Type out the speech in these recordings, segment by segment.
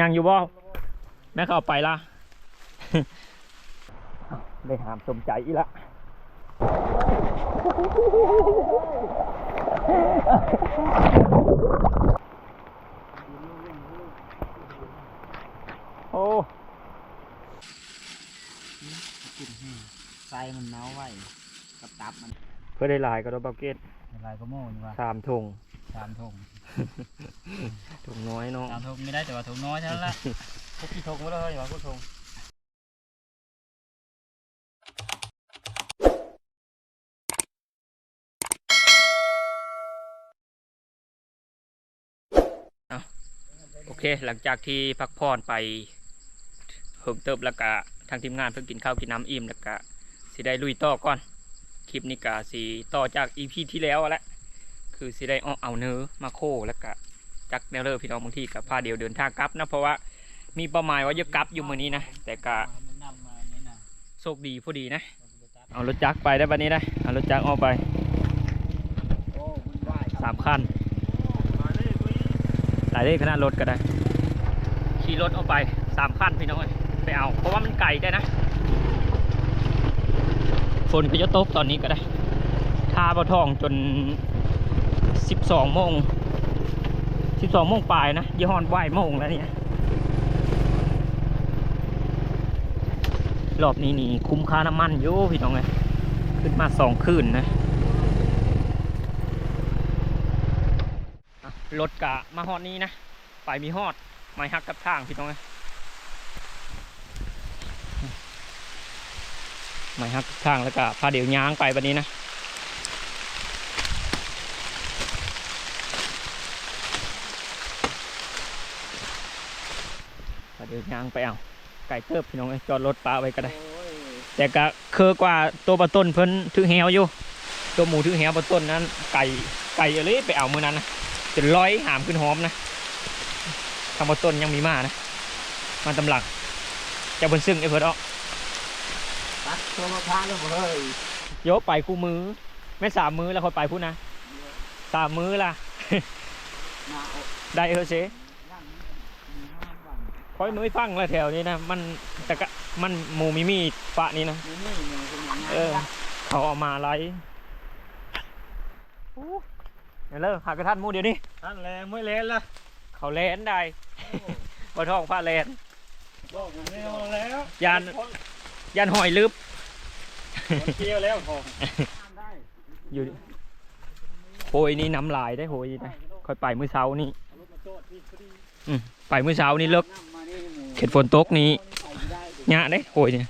ยังอยู่บ่แม่เขาเอาไปละได้หามสมใจอีละโอ้ใส่มันเนาไว้กับตับมัน เพื่อได้หลายก็รบาเกตอะไรก็โม่นี่ว่าสามทงสามทง ทงน้อยเนาะสามทงไม่ได้แต่ว่าทงน้อยเท่านั้นละพวกกี่ทงไม่ได้อย่าว่าพวกทงโอเค หลังจากที่พักผ่อนไปเฮิมเติบแล้วก็ทางทีมงานเพิ่งกินข้าวกินน้ำอิ่มแล้วก็สิได้ลุยต่อก่อน คลิปนี้ก็สิต่อจากอีพีที่แล้วแหละ คือสิได้เอาเอาเนื้อมาโคแล้วก็จักแนวเลอพี่น้องบางทีกับพาเดียวเดินทางกลับนะเพราะว่ามีเป้าหมายว่าจะกลับอยู่มือนี้นะแต่ก็มันนำมาเนี่ยนะโชคดีพอดีนะ เอารถจักรไปได้บัดนี้นะเอารถจักรออกไปสามคันหลายเลขขนาดรถก็ได้ ขี่รถออกไปสามคันพี่น้องไปเอา เพราะว่ามันไกลได้นะฝนก็จะตกตอนนี้ก็ได้ท่าบ่ทองจน สิบสองโมงสิบสองโมงปลายนะยี่ห้อนไหวโมงแล้วเนี่ย รอบนี้นี่คุ้มค่าน้ำมันอยู่พี่น้องเลยขึ้นมาสองคืนนะรถกะมาฮอดนี้นะ ไปมีฮอดไม่ฮักกับทางพี่น้องเอ้ยไม่ฮักกับทางแล้วก็พาเดี๋ยวย้างไปวันนี้นะ พาเดี๋ยวย้างไปเอาไก่เติบพี่น้องเอ้ยจอดรถปลาไว้ก็ได้ แต่ก็คือกว่าตัวปลาต้นเพิ่นถือแหวอยู่ ตัวหมูถือแหวปลาต้นนั้น ไก่ไก่อะไรไปเอามือนั้นนะจนร้อยหามขึ้นหอมนะทางบนต้นยังมีมานะมาตำหลักจะบนซึ่งไอ้เพื่อนเอาตัดตัวมะพร้าวแล้วเลยโยกไปคู่มือไม่สามมือแล้วค่อยไปพูดนะสามมือล่ะมาเอาได้เออเซนั่งมีห้าวัน ค่อยมือฟังแล้วแถวนี้นะ มันแต่ก็มันหมูมีมีดปะนี้นะนี่นี่มันเป็นอย่างนั้นเออ เขาเอามาไล่เดี๋ยวเลิกหากระทันหมูเดี๋ยวนี้ท่านแรงไม่แรงละเขาแลนได้บ่ท้องผ้าแลนบอกผมไม่เอาแล้วยานยานหอยลึบมันเกี่ยวแล้วพอได้อยู่โหยนี่น้ำลายได้โหยนะค่อยไปมื้อเช้านี่รถมาโจทย์พี่พอดีไปมื้อเช้านี่เลิกนั่งมานี่หมู เข็ดฝนตกนี่ใส่ได้หยะได้โหยเนี่ย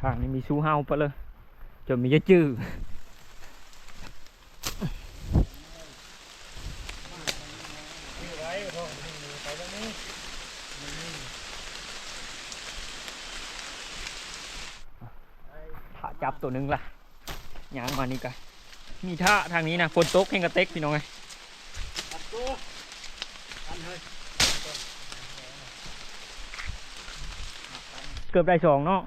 ทางนี้มีซูเฮาปะเลยจนมีจะจื้อถ้าจับตัวนึงล่ะยางมานี่กันมีท่าทางนี้นะฝนตกแห้งกระเต็กพี่น้องไง ตัดตัวทันเลย เกือบได้สองเนาะ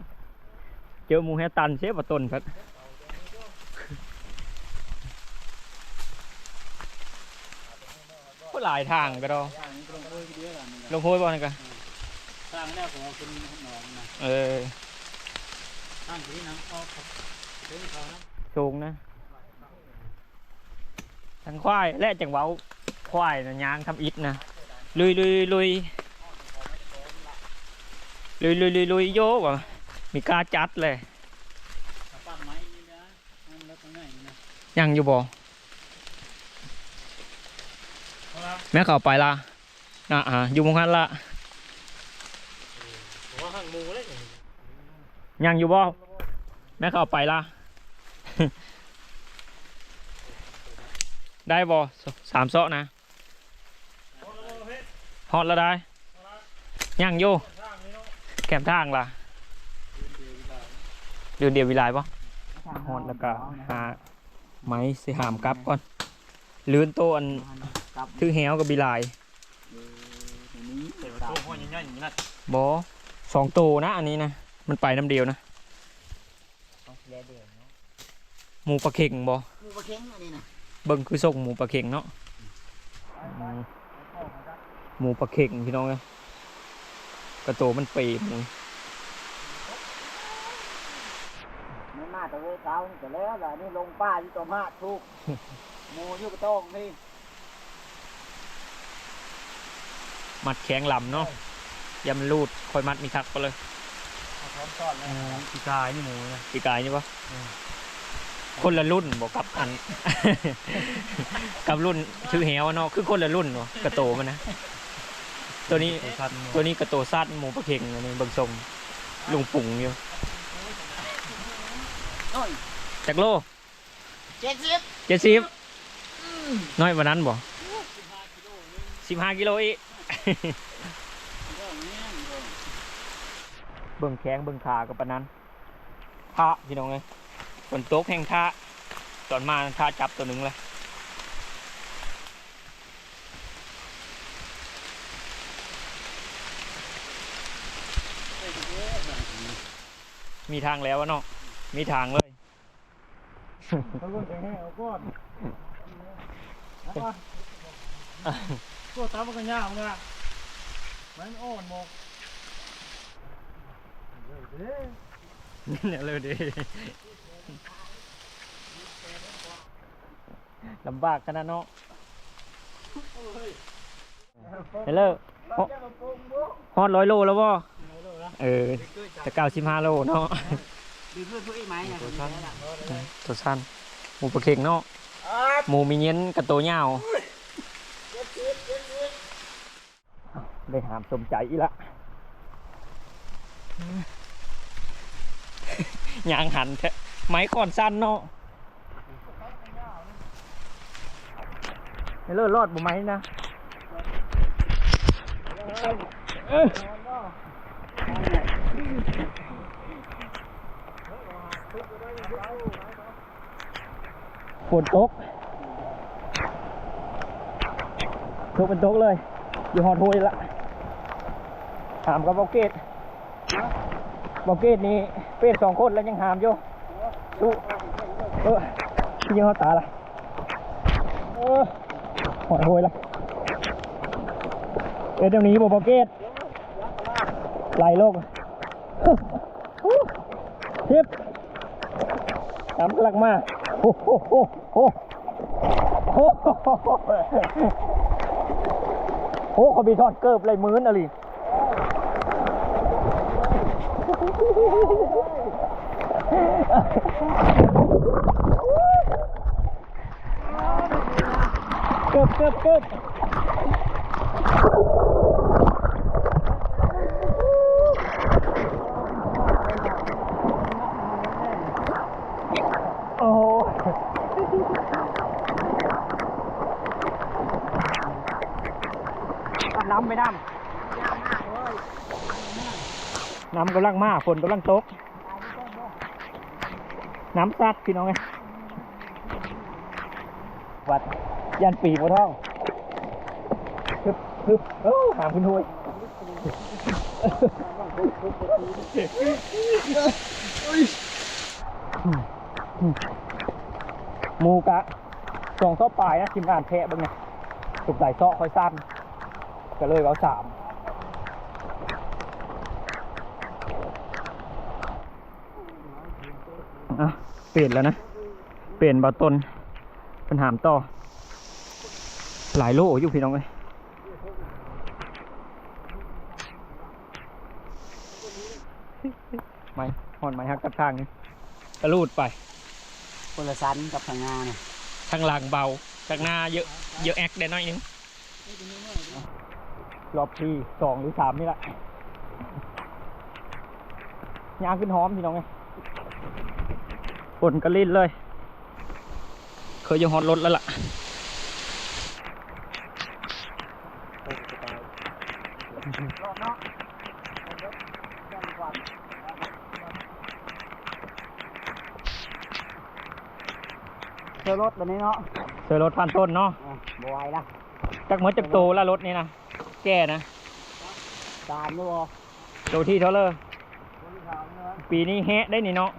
เจอหมูแฮตันเชฟว่าต้นครับก็หลายทางก็ดอทางนี้ก็ลงเอ้ยเดียวกันนี่ลงโห้ยบ่นี่กันทางแรกผมเอาเป็นหนองนะเออทางที่น้ำออกครับเดินเขานะสูงนะทางควายและจังเว้าควายนะยางทำอิฐนะลุยลุยลุย ลุยลุยลุยลุยโยบ่มีกาจัดเลยปั้นไม้นี่นะนั่นแล้วตรงไหนนี่นะยังอยู่บ่อแม่เขาไปละอะอะอยู่มงคันละผมว่าข้างมูเลยยังอยู่บ่แม่เขาไปละได้บ่สสามเซนะฮอดแล้วได้ยังอยู่ แคมทางล่ะเดือนเดียววิไลป่ะฮอดแล้วก็หาไม้สิหามกลับก่อนลื่นโตอันกับถือแหวกับบิลายนี้เดี๋ยวตัวพ่อใหญ่ๆอย่างนี้นะบ่สองโตนะอันนี้นะ มันไปน้ำเดียวนะเดี๋ยวเดี๋ยวหมูปลาเข่งบ่หมูปลาเค็งอันนี้นะเบิ่งคือส่งหมูปลาเข่งเนาะปลาหมูปลาเข่งพี่น้องเลย กระโตมันปีบหนึ่งไม่มาแต่เว้ยเช้านี่ก็แล้วล่ะนี่ลงป้าอยู่ตัวมาทุกหมูอยู่กระโต้งนี่มัดแข็งลำเนาะยำรูดคอยมัดมีทักไปเลยเอาพร้อมต้อนเลยปีกายนี่หมูนะปีกายนี่ปะคนละรุ่นบอกกับอัน กับรุ่นชื่อเหวเนาะคือคนละรุ่นเนาะกระโตมันนะ ตัวนี้สัตว์ตัวนี้กระโตซัดหมูปลาเข่งอันนี้เบิ่งทรงลุงปุ่งอยู่โอ้ยจักโลเจ็ดสิบเจ็ดสิบน้อยกว่านั้นบ่สิบห้ากิโลอีกเบิ่งแข้งเบิ่งขากับปานนั้นท่าพี่น้องเลยฝนตกแห่งท่าตอนมาท่าจับตัวหนึ่งเลย มีทางแล้ววะเนาะมีทางเลยเขาเพิ่งไปให้เอาก้อนก็ตามมันก็ยาวนะมันอ่อนหมกเนี่ยเลยดิลำบากขนาดเนาะเฮลโลฮอดร้อยโลแล้วบ่ เออจะเก้าสิบห้าโลเนาะดีเพื่อนพวกไอ้ไม้เนี่ยตัวสั้นตัวสั้นหมูปลาเค็งเนาะหมูมีเงี้ยนกับตัวยาวได้หามสมใจอีละยางหันแท้ไม้ค่อนสั้นเนาะเลิศรอดบ่ไหมนะเอ้ย ฝนตกตกเป็นตกเลย อยู่หอดโทยละ ถามกับเบาเกตเบาเกตนี่เป็นสองคนแล้วยังหามอยู่ดูเออยิงเขาตาละเออหอดโทยละเอ็ดเดี๋ยวนี้บ่เบาเกตไหลโลกทิป ตามกำลังมาโอ้โหโอ้โหโอ้โหโอ้เขามีทอดเกิบเลยมื้นอะไรเกิบเกิบเกิบำไม่น้ำน้ำกำลังมาฝนกำลังตก น้ำซัดพี่น้องไงวัดยันปีบนท้องฮึบฮึบโอ้หามขึ้นห้วยมูกะสองซอปลายนะทีมงานแพะบ้างไงสุกไหลซอคอยสั้น ก็เลยเอาสามอะเปลี่ยนแล้วนะ เปลี่ยนบาต้นปัญหามต่อ หลายโลอยู่พี่น้องเลยไม่หอนไม้หักกับทางนี้กระลูดไปคนละสั้นกับทางงานเนี่ยทางหลังเบาทางหน้าเยอะ เยอะแอคได้น้อยนึง รอบที่สองหรือสามนี่แหละยางขึ้นหอมพี่น้องไงฝนก็ลิ้นเลย เคยจะฮอตรถแล้วล่ะรอดเนาะเจอรถแบบนี้เนาะเจอรถพันต้นเนาะอะบไหวละจักเหมือนจักโตแล้วรถนี่นะ แก่นะตามด้วยโตที่เท่าเลยปีนี้แฮะได้นี่เนาะ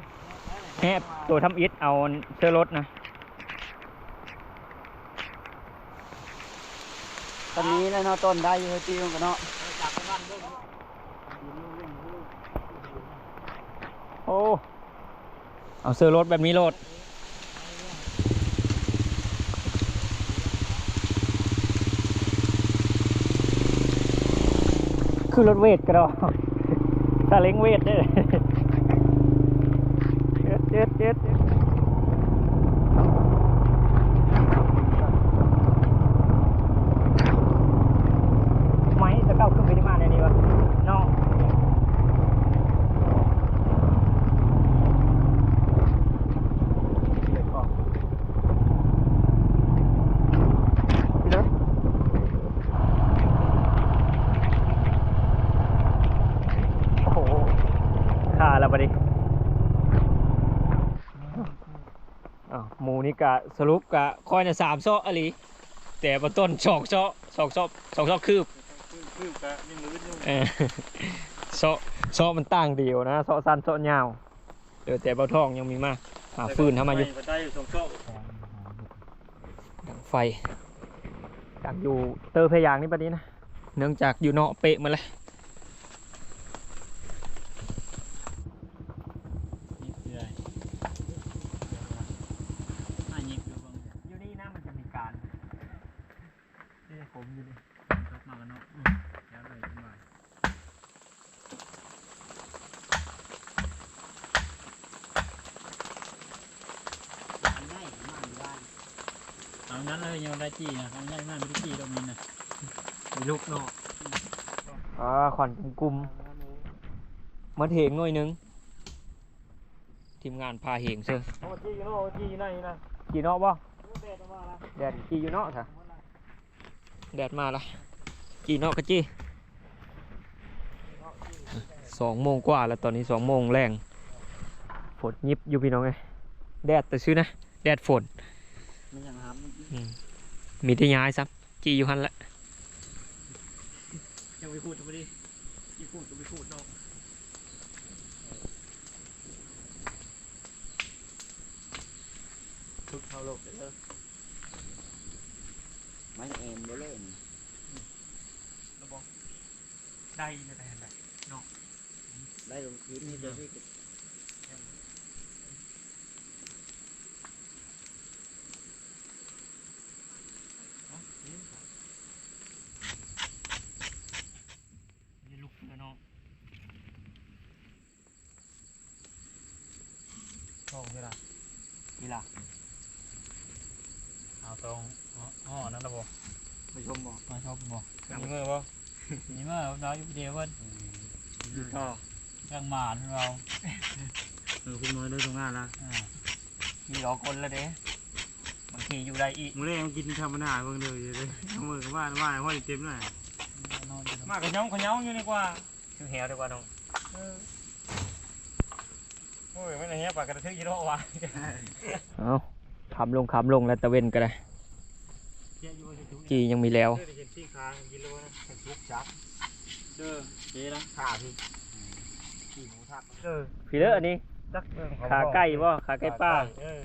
แฮะตัวทำอิฐเอาเสื้อรถนะต้นนี้แล้วเนาะต้นได้อยู่ตีมันกันเนาะโอ้เอาเสื้อรถแบบนี้รถ คือรถเวทก็ได้ถ้าเล้งเวทเด้อเจ็ดเจ็ดเจ็ดไหมจะเก้าขึ้นไปที่มาในนี้วะน้อง พี่รถโอ้โห ขาแล้วปะดิอ้าวหมูนี่กะสรุปกะคอยเนี่ยสามซอกอะลีแต่บนต้นสองซอกสองซอกสองซอกคืบคืบกะยังมืดอยู่เออซอกซอกมันต่างเดียวนะซอกสั้นซอกยาวเดี๋ยวแต่เบาทองยังมีมากหาฟืนเข้ามาอยู่ได้อยู่สองโต๊ะดังไฟจากอยู่เตอร์พยางนี่ปะนี้นะเนื่องจากอยู่เนาะเปะมาเลย นี่คืออะไรอะยิบอยู่บ้าง อยู่นี่นะมันจะมีการ นี่ผมอยู่นี่รถมากันเนาะอืมแล้วเลยขึ้นมาอันง่ายมากบ้านเอานั้นเลยยังได้จี้นะเอาง่ายมากไม่ได้จี้ตรงนี้นะมีลูกเนาะอ่าขวัญกลุ่มๆมาเถงหน่อยหนึง ทีมงานพาเหงเชื่อเอาจี้อยู่เนาะจี้อยู่ไหนนะกี่เนาะบ่แดดออกมาละแดดกี่อยู่เนาะค่ะ แดดมาละกี่เนาะกะจี้สองโมงกว่าแล้วตอนนี้สองโมงแรงฝนยิบอยู่พี่น้องไงแดดแต่ซื้อนะ แดดฝนมันยังครับอืมมีที่ย้ายซับจีอยู่หันละยังไปพูดจะไม่ได้ที่พูดก็ไปพูดเนาะทุกเท่าโลกเด้อ ไม่เอ็มบ่เล่นระบอกได้ไม่ได้ไหนได้ลงคลิปนี่เดี๋ยวพี่นี่ลุกแล้วเนาะช่องที่ละนี่ล่ะ เอาตรงอ๋อนั่นระบอกไปชมบอกมาชอบบอกมีมือบ่นี่มาเราอยู่เดียวเพิ่นอยู่ต่อยังหมานเราเออคุณน้อยได้ตรงงานละมีรอคนแล้วเด้บางทีอยู่ได้อีกมื้อแรกมันกินธรรมดาเพิ่งเลยเลยเอามือกับบ้านบ้านห้อยเต็มหน่อยมากขย้องขย้องอยู่นี่กว่าคือแหวดีกว่าน้องโอ้ยไม่ไหนเนี้ยปากกระทึกยี่ห้อวะเอา ขำลงขำลงแล้วตะเวนก็ได้เยอะอยู่ว่าจะทุกจียังมีแล้วเจอเห็นที่ค้างกินแล้วนะเป็นทุกจับเจอเจ๊นะขาพี่ขี่หมูทับเออพี่เด้ออันนี้จักเรื่องขาไก่บ่ขาไก่ป้าเออ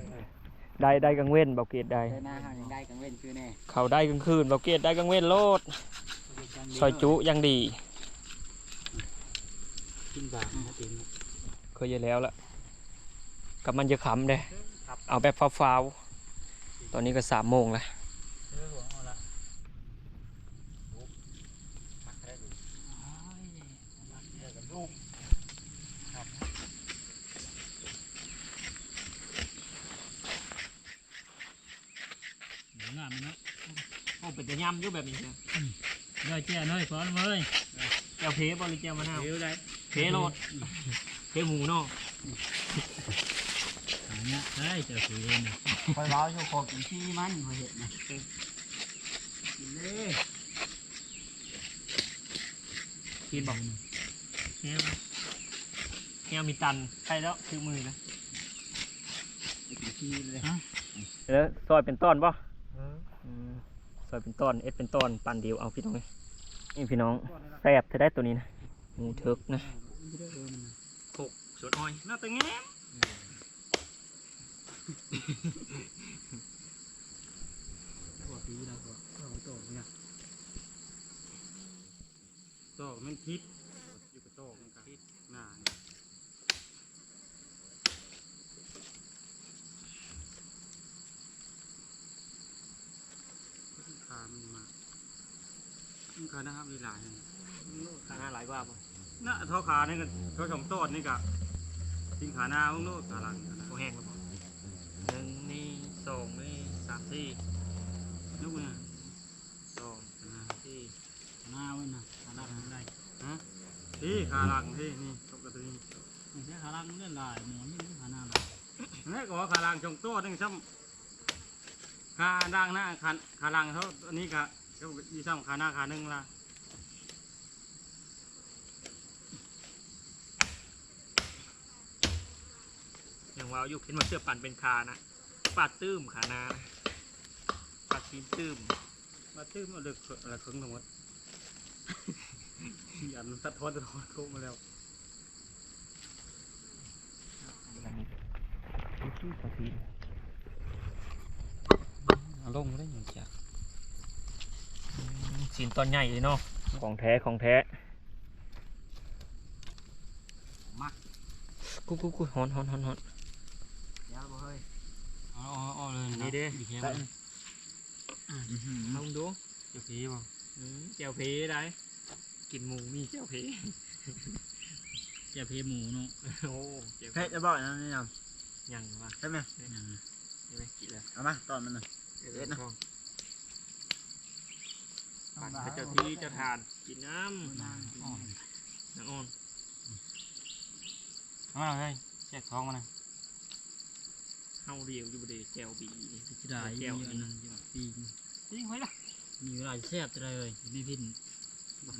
ได้ได้กังเว้นเบาเกตได้ได้หน้าห้างยังได้กังเว้นคือแน่เขาได้กลางคืนเบาเกตได้กังเว้นโลดซอยจุยังดีกินบาทนะติมเคยอยู่แล้วละกับมันจะขำเด้เอาแบบฟ้าวๆ ตอนนี้ก็สามโมงแล้วเออหัวเอาละลูกงามนะโอ้เป็นจะย่ำอยู่แบบนี้เนี่ยย่อยแจ้น้อยฟ้อนเลยแก้วเพบริเจียวมะนาวเดี๋ยวได้เพโลดเพหมูเนาะอันเนี้ยได้เจอคุยเลยนะ คอยเว้าอยู่ขอกินที่มันพอเห็นนะกินเลยกินบอกแก้วแก้วมีตันใช่แล้วคือมือนะไปกินที่เลยแล้วซอยเป็นต้อนป่ะซอยเป็นต้อนเอ็ดเป็นต้อนปันเดียวเอาพี่น้องนี่พี่น้องแซ่บจะได้ตัวนี้นะหมูเทิกนะหกสดอ้อยน่าตะแงม ตัวปีแล้วก็เอาโตเนี่ยโตมันพิษอยู่กระโตมันก็พิษหน้านี่ขามันมามันขานะครับลีลาเนี่ยขาหน้าหลายกว่าบ่น่ะเท่าขานี่ก็เท่าสองต้นนี่ก็ทิ้งขาหน้ามึงโลดขาหลังขาหน้าโอแห้งแล้ว หนึ่งนี่สองนี่สามสี่ลูกเนี่ยสองสามสี่หน้าไว้นะขาหน้าทำได้ฮะที่ขาหลังที่นี่ตกกระตุ้นไม่ใช่ขาลังเลื่อนลายหมอนนี่ขาหน้าลายนี่ก็ว่าขาหลังจงโต้นึงซ้ำขาดังหน้าขาขาหลังเขาอันนี้ก็ก็ยี่ซ้ำขาหน้าขาหนึ่งละ อย่างว่าอยู่เห็นว่าเสื้อปั่นเป็นคานะปาดตื้มขาหน้าปาดตีนตื้มมาตื้มเอาเด็กอะไรครึ่งทั้งหมดอันสะท้อนสะท้อนเข้ามาแล้วเอาลงได้ยังจ้ะสินตอนใหญ่เลยเนาะของแท้ของแท้มักกูกูกูฮอนฮอนฮอนฮอนยาวบ่เฮ้ย อ๋ออ๋อเลยนี่เด้ดีแค่ใส่ลองดูจะผีป่ะอืมแจ่วเพได้กินหมูมีแจ่วเพแจ่เพหมูเนาะโอ้แจ่วเพเฮ้ยจะบอกนะนี่ยยังวะใช่ไหมอย่างนั้นใช่ไหมกินแล้วเอามาตอนมันหน่อยเอ็เอ็ดนะปั่นพระเจ้าที่เจ้าทานกินน้ำนางอ่อนน้ำอ่อนเอามาเลยแจกท้องมานะ เฮาเรียวอยู่บดีแจ่วบีจะได้เยอะนั่นเยอะปีนยิงไว้ละมีเวลาแซ่บจะได้เลยไม่พินมัน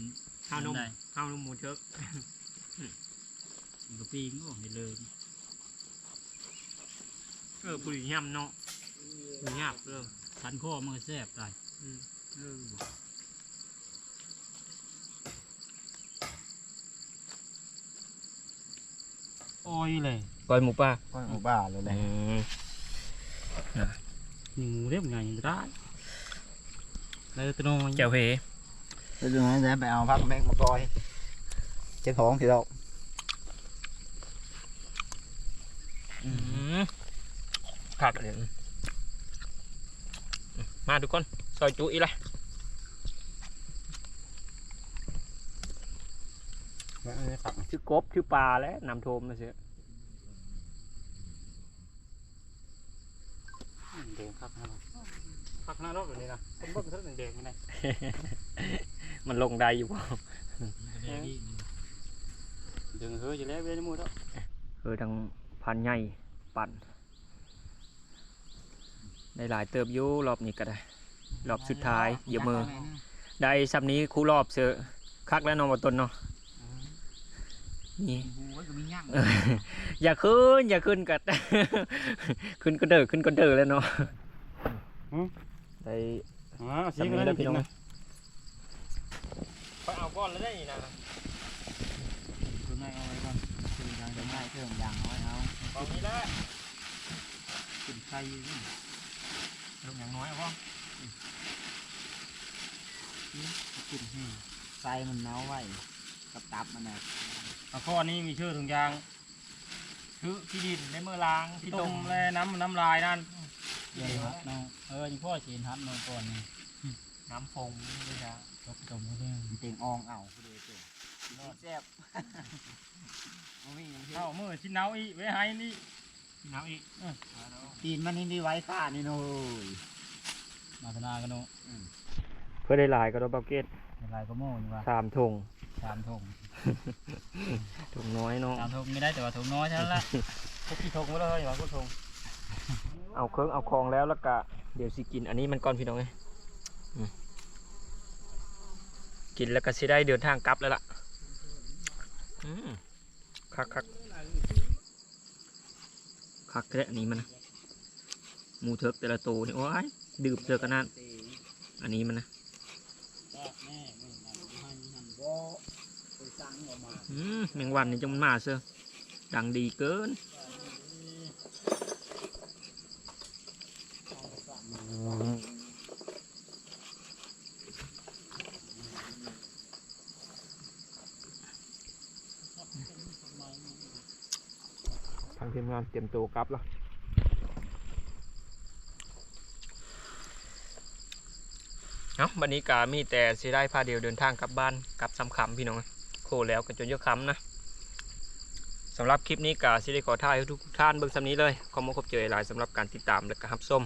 ข้าวนมได้ข้าวนมหมูเชิกมันก็ปีนก็ออกไปเลยเออปุ๋ยย่ำเนาะปุ๋ยยากเริ่มสันข้อมันก็แซ่บได้อืมเออโอ้ยเลย ก้อยหมูป่าก้อยหมูบ้าเลยแหละหนูเรียบไงได้เลยตัวน้อยแจ่วเพไปดูนะจะไปเอาพักแม็กมาก้อยเจ้าของสิเราผักเดี๋ยวมาทุกคนซอยจุอีละฝักชื่อกบชื่อปลาแล้วนำโทมมาเสีย แดงครับนะครับพักหน้ารถแบบนี้นะผมเบิ่งเท่าแดงๆนี่นะมันลงได้อยู่เปล่ามันก็ได้ที่ดึงเฮ้ยจะแล้วเว้ยนี่มูดแล้วเออทางพันใหญ่ปั่นได้หลายเติบอยู่รอบนี้ก็ได้ รอบสุดท้ายอย่ามือ ได้ซับนี้คู่รอบเสือคักแล้วเนอนบตนเนาะ นี่หูก็มีย่างเอออย่าขึ้น อย่าขึ้นกัดขึ้นก็เด้อขึ้นก็เด้อแล้วเนาะได้อ๋อซัสีบกันนี้แล้แล้ววพี่พี่น้น้อองงไปเอาก้อนแล้วได้นะตัวไหนเอาไว้ก่อนเครื่องยางจะง่ายเครื่องยางน้อยเอาตอนนี้แล้วกินไข่นี่เริ่มอย่างน้อยเอาป่ะกินให้ใส่มันเนาไว้กับตับมันนะ เอาข้อนี้มีชื่อถุงยางคือที่ดินในเมื่อล้างที่ที่ต้ต้มมแล่น้ำน้ำลายนั่นเดี๋ยวฮัทเนาะเออนี่พ่อเชียนฮัทเนาะก่อนนี่น้ำพงนี่นะตกจมก็ได้เต็งอ่องเอาผู้เดียวเต็งแซ่บบ่มีอย่างที่เอามือชิ้นเนาอีไว้ให้นี่น้ำอีกตีนมันนี่ดีไว้ค่านี่โน้ยมาธนากันเนาะเพื่อได้หลายก็ต้องเบาเกต ลายก็โม่นี่ว่าสามทงสามทงทงน้อยเนาะสามทงไม่ได้แต่ว่าทงน้อยเท่านั้นละพวกพี่ทงมาเลยอย่าพวกทงเอาเครื่องเอาคองแล้วแล้วก็เดี๋ยวสิกิน อันนี้มันก่อนพี่น้องไงอืมกินแล้วก็สิได้เดินทางกลับแล้วล่ะอืมคักคักคักแค่อันนี้มันนะหมูเถิกแต่ละตัวนี่โอ้ยดื่มเจอกันนั่นอันนี้มันนะ อืมแมงวันนี่จังมนาเซอดังดีเกินทางทีมงานเตรียมตัวกลับแล้วเนาะบันนี้กามีแต่สีได้พาเดียวเดินทางกลับบ้านกลับสำคำพี่น้อง โคแล้วกันจนเยอะคำนะสำหรับคลิปนี้กาซิได้ขอท่ายให้ทุกท่านเบิ่งสำนี้เลยขอมาพบเจอหลายสำหรับการติดตามและการับส้ม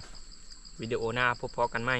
วิดีโอหน้าพบพอกันไหม